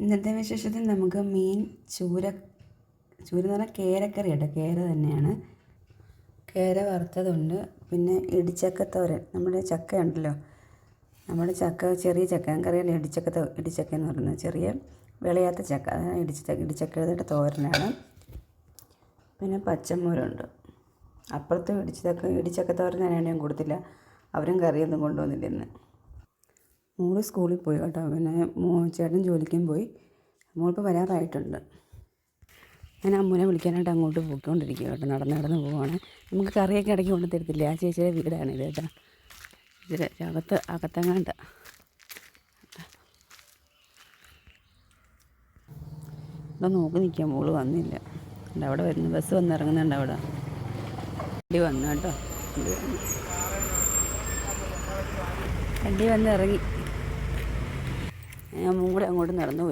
ഇന്നത്തെ വിശേഷത്തിൽ നമുക്ക് മീൻ ചൂര ചൂര എന്ന് പറഞ്ഞാൽ കേരക്കറി കേട്ടോ. കേര തന്നെയാണ്. കേര വറുത്തതുണ്ട്. പിന്നെ ഇടിച്ചക്കത്തോരൻ. നമ്മുടെ ചക്ക ഉണ്ടല്ലോ. നമ്മുടെ ചക്ക ചെറിയ ചക്ക. ഞങ്ങൾക്കറിയാലോ ഇടിച്ചക്ക ഇടിച്ചക്ക എന്ന് പറയുന്നത്. ചെറിയ വിളയാത്ത ചക്ക. അതാണ് ഇടിച്ച ഇടിച്ചക്കയുടെ തോരനാണ്. പിന്നെ പച്ചമൂരുണ്ട്. അപ്പുറത്ത് ഇടിച്ചതൊക്കെ ഇടിച്ചക്ക തോരൻ തന്നെയാണ് ഞാൻ കൊടുത്തില്ല. അവരും കറിയൊന്നും കൊണ്ടുവന്നില്ല ഇന്ന് മോൾ സ്കൂളിൽ പോയി കേട്ടോ. പിന്നെ ചേട്ടൻ ജോലിക്കും പോയി. മോളിപ്പോൾ വരാറായിട്ടുണ്ട്. ഞാൻ അമ്മൂനെ വിളിക്കാനായിട്ട് അങ്ങോട്ട് പോയിക്കൊണ്ടിരിക്കുക കേട്ടോ. നടന്ന് നടന്ന് പോവാണ്. നമുക്ക് കറിയൊക്കെ ഇടയ്ക്ക് കൊണ്ട് തരത്തില്ലേ? ആ ചേച്ചിയുടെ വീടാണ് ഇത് കേട്ടോ. ഇതിൽ അകത്ത് അകത്തെങ്ങാണ്ട. ഇവിടെ നോക്കി നിൽക്കാൻ മോൾ വന്നില്ല. ഉണ്ട് അവിടെ വരുന്ന. ബസ് വന്ന് ഇറങ്ങുന്നുണ്ട് അവിടെ. വണ്ടി വന്നു കേട്ടോ. വണ്ടി വന്ന് ഇറങ്ങി. ഞാൻ കൂടെ അങ്ങോട്ട് നടന്നു